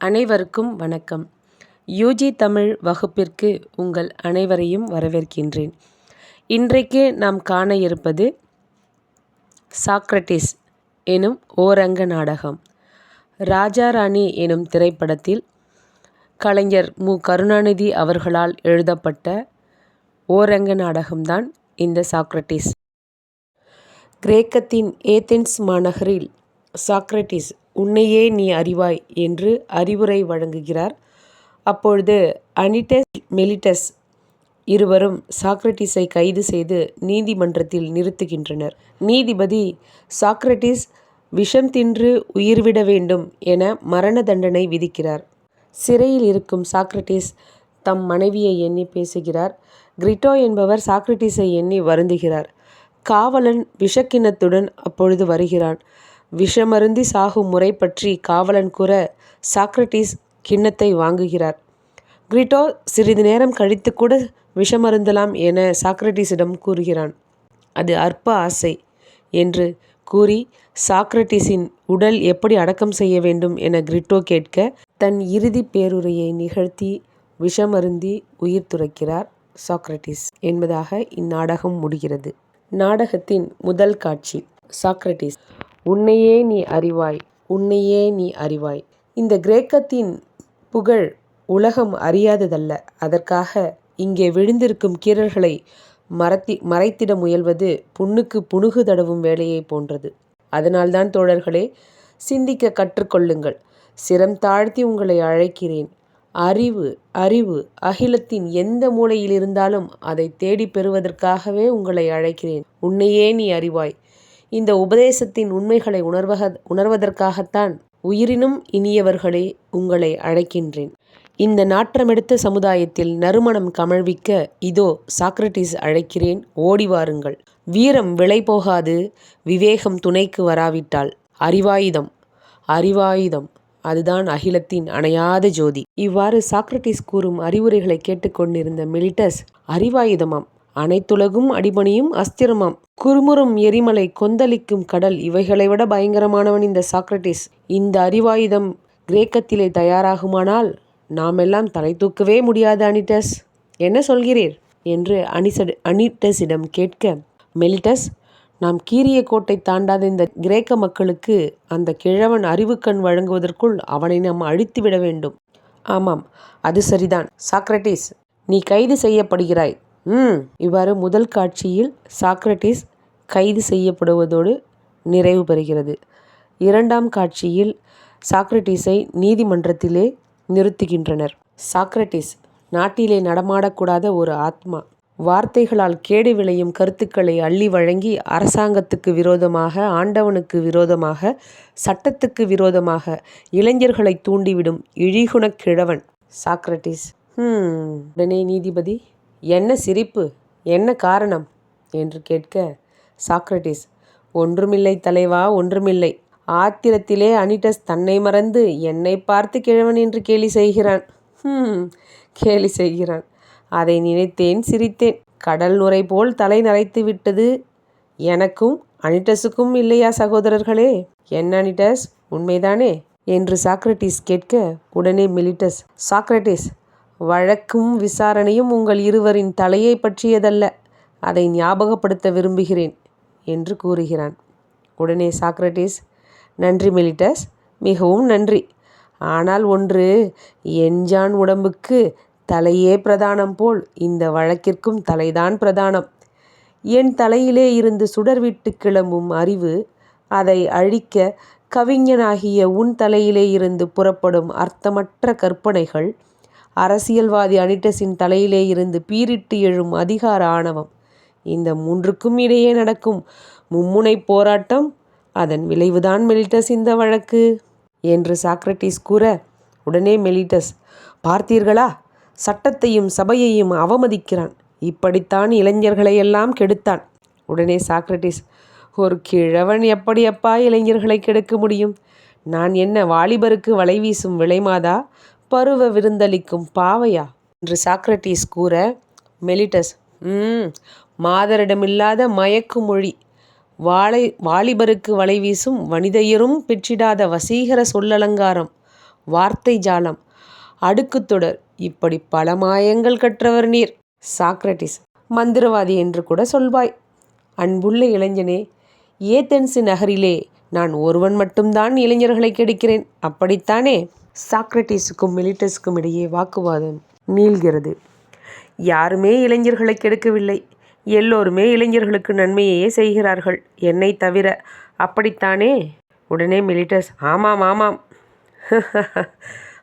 அனைவருக்கும் வணக்கம். யூஜி தமிழ் வகுப்பிற்கு உங்கள் அனைவரையும் வரவேற்கின்றேன். இன்றைக்கு நாம் காண இருப்பது சாக்ரட்டிஸ் எனும் ஓரங்க நாடகம். ராஜா ராணி எனும் திரைப்படத்தில் கலைஞர் மு. கருணாநிதி அவர்களால் எழுதப்பட்ட ஓரங்க நாடகம்தான் இந்த சாக்ரட்டிஸ் கிரேக்கத்தின் ஏதென்ஸ் மாநகரில் சாக்ரட்டிஸ் உன்னையே நீ அறிவாய் என்று அறிவுரை வழங்குகிறார். அப்பொழுது அனிடஸ் மெலிட்டஸ் இருவரும் சாக்ரட்டிஸை கைது செய்து நீதிமன்றத்தில் நிறுத்துகின்றனர். நீதிபதி சாக்ரட்டிஸ் விஷம் தின்று உயிர்விட வேண்டும் என மரண தண்டனை விதிக்கிறார். சிறையில் இருக்கும் சாக்ரட்டிஸ் தம் மனைவியை எண்ணி பேசுகிறார். கிரிட்டோ என்பவர் சாக்ரட்டிஸை எண்ணி வருந்துகிறார். காவலன் விஷக்கிணத்துடன் அப்பொழுது வருகிறான். விஷமருந்தி சாகும் முறை பற்றி காவலன் கூற சாக்ரட்டிஸ் கிண்ணத்தை வாங்குகிறார். கிரிட்டோ சிறிது நேரம் கழித்து கூட விஷமருந்தலாம் என சாக்ரட்டிஸிடம் கூறுகிறான். அது அற்ப ஆசை என்று கூறி சாக்ரட்டிஸின் உடல் எப்படி அடக்கம் செய்ய வேண்டும் என கிரிட்டோ கேட்க தன் இறுதி பேருரையை நிகழ்த்தி விஷமருந்தி உயிர் துறக்கிறார் சாக்ரட்டிஸ் என்பதாக இந்நாடகம் முடிகிறது. நாடகத்தின் முதல் காட்சி சாக்ரட்டிஸ் உன்னையே நீ அறிவாய் உன்னையே நீ அறிவாய். இந்த கிரேக்கத்தின் புகழ் உலகம் அறியாததல்ல. அதற்காக இங்கே விழுந்திருக்கும் கீறல்களை மறத்தி மறைத்திட முயல்வது புண்ணுக்கு புணுகு தடவும் வேலையை போன்றது. அதனால்தான் தோழர்களே சிந்திக்க கற்றுக்கொள்ளுங்கள். சிரம் தாழ்த்தி உங்களை அழைக்கிறேன். அறிவு அறிவு அகிலத்தின் எந்த மூலையில் இருந்தாலும் அதை தேடி பெறுவதற்காகவே உங்களை அழைக்கிறேன். உன்னையே நீ அறிவாய். இந்த உபதேசத்தின் உண்மைகளை உணர்வக உணர்வதற்காகத்தான் உயிரினும் இனியவர்களே உங்களை அழைக்கின்றேன். இந்த நாற்றமெடுத்த சமுதாயத்தில் நறுமணம் கமழ்விக்க இதோ சாக்ரட்டிஸ் அழைக்கிறேன் ஓடி வாருங்கள். வீரம் விலை போகாது விவேகம் துணைக்கு வராவிட்டால். அறிவாயுதம் அறிவாயுதம் அதுதான் அகிலத்தின் அணையாத ஜோதி. இவ்வாறு சாக்ரட்டிஸ் கூறும் அறிவுரைகளை கேட்டுக்கொண்டிருந்த மிலிட்டஸ் அறிவாயுதமாம் அனைத்துலகும் அடிபணியும் அஸ்திரமாம். குறுமுறும் எரிமலை கொந்தளிக்கும் கடல் இவைகளை விட பயங்கரமானவன் இந்த சாக்ரட்டிஸ் இந்த அறிவாயுதம் கிரேக்கத்திலே தயாராகுமானால் நாமெல்லாம் தலை தூக்கவே முடியாது அனிட்டஸ். என்ன சொல்கிறீர்? என்று அனிசடு அனிட்டஸிடம் கேட்க மெலிட்டஸ் நாம் கீரிய கோட்டை தாண்டாத இந்த கிரேக்க மக்களுக்கு அந்த கிழவன் அறிவுக்கண் வழங்குவதற்குள் அவனை நாம் அழித்து விட வேண்டும். ஆமாம் அது சரிதான். சாக்ரட்டிஸ் நீ கைது செய்யப்படுகிறாய். ம். இவ்வாறு முதல் காட்சியில் சாக்ரட்டிஸ் கைது செய்யப்படுவதோடு நிறைவு பெறுகிறது. இரண்டாம் காட்சியில் சாக்ரட்டிஸை நீதிமன்றத்திலே நிறுத்துகின்றனர். சாக்ரட்டிஸ் நாட்டிலே நடமாடக்கூடாத ஒரு ஆத்மா. வார்த்தைகளால் கேடு விளையும் கருத்துக்களை அள்ளி வழங்கி அரசாங்கத்துக்கு விரோதமாக ஆண்டவனுக்கு விரோதமாக சட்டத்துக்கு விரோதமாக இளைஞர்களை தூண்டிவிடும் இழிகுணக் கிழவன் சாக்ரட்டிஸ் உடனே நீதிபதி என்ன சிரிப்பு? என்ன காரணம்? என்று கேட்க சாக்ரட்டிஸ் ஒன்றுமில்லை தலைவா ஒன்றுமில்லை. ஆத்திரத்திலே அனிடஸ் தன்னை மறந்து என்னை பார்த்து கிழவன் என்று கேலி செய்கிறான். கேலி செய்கிறான். அதை நினைத்தேன் சிரித்தேன். கடல் நுரை போல் தலை நரைத்து விட்டது. எனக்கும் அனிட்டஸுக்கும் இல்லையா சகோதரர்களே? என்ன அனிட்டஸ் உண்மைதானே? என்று சாக்ரட்டிஸ் கேட்க உடனே மிலிட்டஸ் சாக்ரட்டிஸ் வழக்கும் விசாரணையும் உங்கள் இருவரின் தலையை பற்றியதல்ல. அதை ஞாபகப்படுத்த விரும்புகிறேன் என்று கூறுகிறான். உடனே சாக்ரட்டிஸ் நன்றி மிலிட்டஸ். மிகவும் நன்றி. ஆனால் ஒன்று என்ஜான் உடம்புக்கு தலையே பிரதானம் போல் இந்த வழக்கிற்கும் தலைதான் பிரதானம். என் தலையிலே இருந்து சுடர்விட்டு கிளம்பும் அறிவு அதை அழிக்க கவிஞனாகிய உன் தலையிலே இருந்து புறப்படும் அர்த்தமற்ற கற்பனைகள் அரசியல்வாதி அனிட்டஸின் தலையிலே இருந்து பீரிட்டு எழும் அதிகார ஆணவம். இந்த மூன்றுக்கும் இடையே நடக்கும் மும்முனை போராட்டம் அதன் விளைவுதான் மெலிட்டஸ் இந்த வழக்கு என்று சாக்ரட்டிஸ் கூற உடனே மெலிட்டஸ் பார்த்தீர்களா? சட்டத்தையும் சபையையும் அவமதிக்கிறான். இப்படித்தான் இளைஞர்களையெல்லாம் கெடுத்தான். உடனே சாக்ரட்டிஸ் ஒரு கிழவன் எப்படி அப்பா இளைஞர்களை கெடுக்க முடியும்? நான் என்ன வாலிபருக்கு வலை வீசும் விலைமாதா பருவ விருந்தளிக்கும் பாவையா என்று சாக்ரட்டிஸ் கூற மெலிட்டஸ் ம் மாதரிடமில்லாத மயக்கு மொழி வாழை வாலிபருக்கு வலை வீசும் வனிதையரும் பெற்றிடாத வசீகர சொல்லலங்காரம் வார்த்தை ஜாலம் அடுக்கு தொடர் இப்படி பல மாயங்கள் கற்றவர் நீர். சாக்ரட்டிஸ் மந்திரவாதி என்று கூட சொல்வாய். அன்புள்ள இளைஞனே ஏதென்சி நகரிலே நான் ஒருவன் மட்டும்தான் இளைஞர்களை கெடுக்கிறேன் அப்படித்தானே? சாக்ரட்டிஸுக்கும் மிலிட்டஸுக்கும் இடையே வாக்குவாதம் நீள்கிறது. யாருமே இளைஞர்களை கெடுக்கவில்லை. எல்லோருமே இளைஞர்களுக்கு நன்மையையே செய்கிறார்கள் என்னை தவிர. அப்படித்தானே? உடனே மிலிட்டஸ் ஆமாம் ஆமாம்.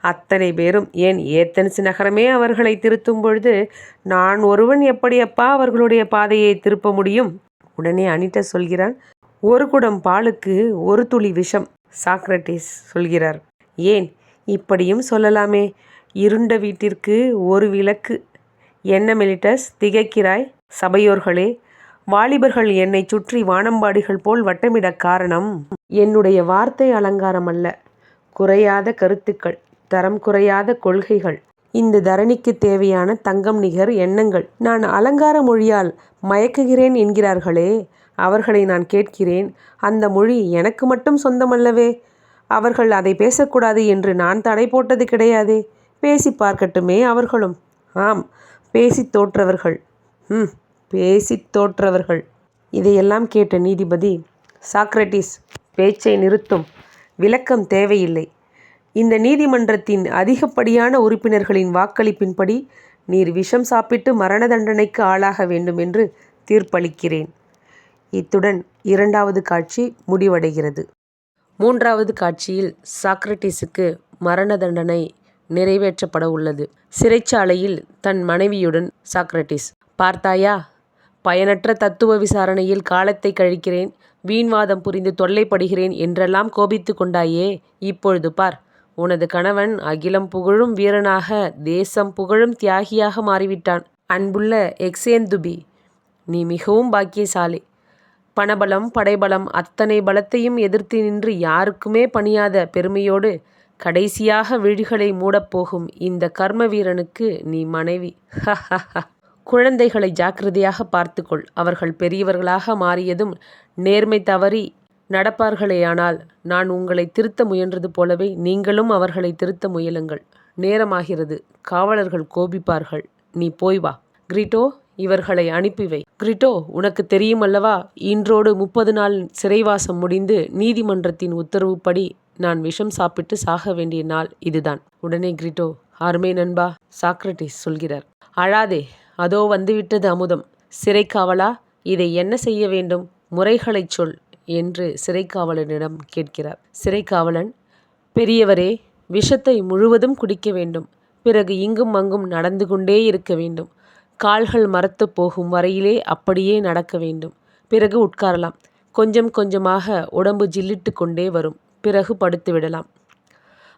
அத்தனை பேரும் ஏன் ஏத்தன்ஸ் நகரமே அவர்களை திருத்தும் பொழுது நான் ஒருவன் எப்படியப்பா அவர்களுடைய பாதையை திருப்ப முடியும்? உடனே அனிட்டஸ் சொல்கிறான் ஒரு குடம் பாலுக்கு ஒரு துளி விஷம். சாக்ரட்டிஸ் சொல்கிறார் ஏன் இப்படியும் சொல்லலாமே இருண்ட வீட்டிற்கு ஒரு விளக்கு. என்ன மெலிட்டஸ் திகைக்கிறாய்? சபையோர்களே வாலிபர்கள் என்னைச் சுற்றி வானம்பாடிகள் போல் வட்டமிடக் காரணம் என்னுடைய வார்த்தை அலங்காரம் அல்ல. குறையாத கருத்துக்கள் தரம் குறையாத கொள்கைகள் இந்த தரணிக்குத் தேவையான தங்கம் நிகர் எண்ணங்கள். நான் அலங்கார மொழியால் மயக்குகிறேன் என்கிறார்களே அவர்களை நான் கேட்கிறேன் அந்த மொழி எனக்கு மட்டும் சொந்தமல்லவே. அவர்கள் அதை பேசக்கூடாது என்று நான் தடை போட்டது கிடையாதே. பேசிப் பார்க்கட்டுமே அவர்களும். ஆம் பேசி தோற்றவர்கள். ம் பேசித் தோற்றவர்கள். இதையெல்லாம் கேட்ட நீதிபதி சாக்ரட்டிஸ் பேச்சை நிறுத்தும். விளக்கம் தேவையில்லை. இந்த நீதிமன்றத்தின் அதிகப்படியான உறுப்பினர்களின் வாக்களிப்பின்படி நீர் விஷம் சாப்பிட்டு மரண தண்டனைக்கு ஆளாக வேண்டும் என்று தீர்ப்பளிக்கிறேன். இத்துடன் இரண்டாவது காட்சி முடிவடைகிறது. மூன்றாவது காட்சியில் சாக்ரட்டிஸுக்கு மரண தண்டனை நிறைவேற்றப்படவுள்ளது. சிறைச்சாலையில் தன் மனைவியுடன் சாக்ரட்டிஸ். பார்த்தாயா பயனற்ற தத்துவ விசாரணையில் காலத்தை கழிக்கிறேன் வீண்வாதம் புரிந்து தொல்லைப்படுகிறேன் என்றெல்லாம் கோபித்துக் கொண்டாயே இப்பொழுது பார் உனது கணவன் அகிலம் புகழும் வீரனாக தேசம் புகழும் தியாகியாக மாறிவிட்டான். அன்புள்ள எக்ஸேந்துபி நீ மிகவும் பாக்கியசாலி. பணபலம் படைபலம் அத்தனை பலத்தையும் எதிர்த்து நின்று யாருக்குமே பணியாத பெருமையோடு கடைசியாக விழிகளை மூடப் போகும் இந்த கர்ம வீரனுக்கு நீ மனைவி. குழந்தைகளை ஜாக்கிரதையாகப் பார்த்துக்கொள். அவர்கள் பெரியவர்களாக மாறியதும் நேர்மை தவறி நடப்பார்களேயானால் நான் உங்களை திருத்த முயன்றது போலவே நீங்களும் அவர்களை திருத்த முயலுங்கள். நேரமாகிறது காவலர்கள் கோபிப்பார்கள். நீ போய் வா. கிரீட்டோ இவர்களை அனுப்பிவை கிரிட்டோ உனக்கு தெரியுமல்லவா இன்றோடு முப்பது நாள் சிறைவாசம் முடிந்து நீதிமன்றத்தின் உத்தரவுப்படி நான் விஷம் சாப்பிட்டு சாக வேண்டிய நாள் இதுதான். உடனே கிரிட்டோ அருமை நண்பா சாக்ரட்டிஸ் சொல்கிறார். அழாதே அதோ வந்துவிட்டது அமுதம். சிறைக்காவலா இதை என்ன செய்ய வேண்டும்? முறைகளைச் சொல் என்று சிறைக்காவலனிடம் கேட்கிறார். சிறைக்காவலன் பெரியவரே விஷத்தை முழுவதும் குடிக்க வேண்டும். பிறகு இங்கும் அங்கும் நடந்து கொண்டே இருக்க வேண்டும். கால்கள் மரத்து போகும் வரையிலே அப்படியே நடக்க வேண்டும். பிறகு உட்காரலாம். கொஞ்சம் கொஞ்சமாக உடம்பு ஜில்லிட்டு கொண்டே வரும். பிறகு படுத்துவிடலாம்.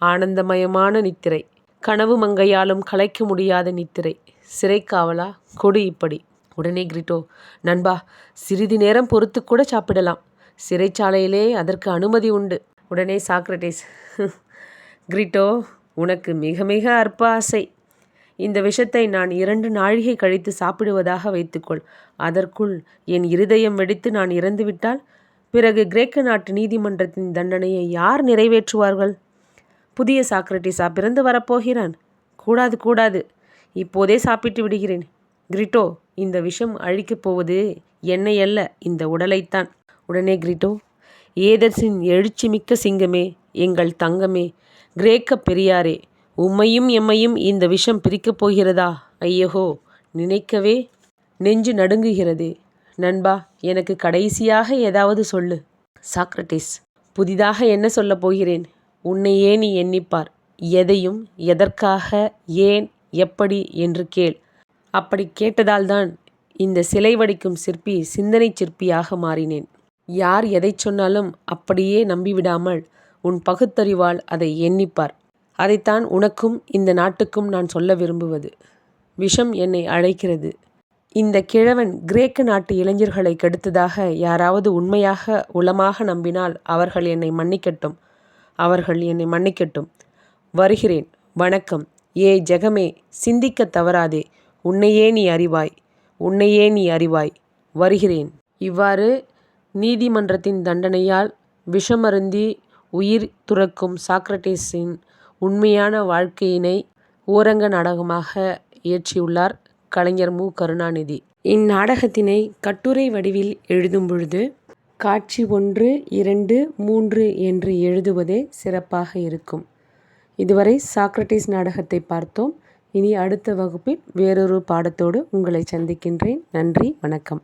ஆனந்தமயமான நித்திரை. கனவு மங்கையாலும் கலைக்க முடியாத நித்திரை. சிறைக்காவலா கொடு இப்படி. உடனே கிரிட்டோ நண்பா சிறிது நேரம் பொறுத்துக்கூடச் சாப்பிடலாம். சிறைச்சாலையிலே அதற்கு அனுமதி உண்டு. உடனே சாக்ரட்டிஸ் கிரிட்டோ உனக்கு மிக மிக அற்ப ஆசை. இந்த விஷத்தை நான் இரண்டு நாழிகை கழித்து சாப்பிடுவதாக வைத்துக்கொள். அதற்குள் என் இருதயம் வெடித்து நான் இறந்துவிட்டால்? பிறகு கிரேக்க நாட்டு நீதிமன்றத்தின் தண்டனையை யார் நிறைவேற்றுவார்கள்? புதிய சாக்ரட்டிஸா பிறந்து வரப்போகிறான்? கூடாது கூடாது. இப்போதே சாப்பிட்டு விடுகிறேன். கிரிட்டோ இந்த விஷம் அழிக்கப் போவது என்னை அல்ல இந்த உடலைத்தான். உடனே கிரிட்டோ ஏதர்ஸின் எழுச்சி மிக்க சிங்கமே எங்கள் தங்கமே கிரேக்க பெரியாரே உம்மையும் எம்மையும் இந்த விஷம் பிரிக்கப் போகிறதா? ஐயகோ நினைக்கவே நெஞ்சு நடுங்குகிறதே. நண்பா எனக்கு கடைசியாக ஏதாவது சொல்லு. சாக்ரட்டிஸ் புதிதாக என்ன சொல்லப் போகிறேன்? உன்னையே நீ எண்ணிப்பார். எதையும் எதற்காக ஏன் எப்படி என்று கேள். அப்படிக் கேட்டதால்தான் இந்த சிலை வடிக்கும் சிற்பி சிந்தனைச் சிற்பியாக மாறினேன். யார் எதைச் சொன்னாலும் அப்படியே நம்பிவிடாமல் உன் பகுத்தறிவால் அதை எண்ணிப்பார். அதைத்தான் உனக்கும் இந்த நாட்டுக்கும் நான் சொல்ல விரும்புவது. விஷம் என்னை அழைக்கிறது. இந்த கிழவன் கிரேக்க நாட்டு இளைஞர்களை கெடுத்ததாக யாராவது உண்மையாக உளமாக நம்பினால் அவர்கள் என்னை மன்னிக்கட்டும். அவர்கள் என்னை மன்னிக்கட்டும். வருகிறேன். வணக்கம். ஏ ஜெகமே சிந்திக்கத் தவறாதே. உன்னையே நீ அறிவாய். உன்னையே நீ அறிவாய். வருகிறேன். இவ்வாறு நீதிமன்றத்தின் தண்டனையால் விஷமருந்தி உயிர் துறக்கும் சாக்ரட்டிஸின் உண்மையான வாழ்க்கையினை ஓரங்க நாடகமாக இயற்றியுள்ளார் கலைஞர் மு. கருணாநிதி. இந்நாடகத்தினை கட்டுரை வடிவில் எழுதும் பொழுது காட்சி ஒன்று இரண்டு மூன்று என்று எழுதுவதே சிறப்பாக இருக்கும். இதுவரை சாக்ரட்டிஸ் நாடகத்தை பார்த்தோம். இனி அடுத்த வகுப்பில் வேறொரு பாடத்தோடு உங்களை சந்திக்கின்றேன். நன்றி வணக்கம்.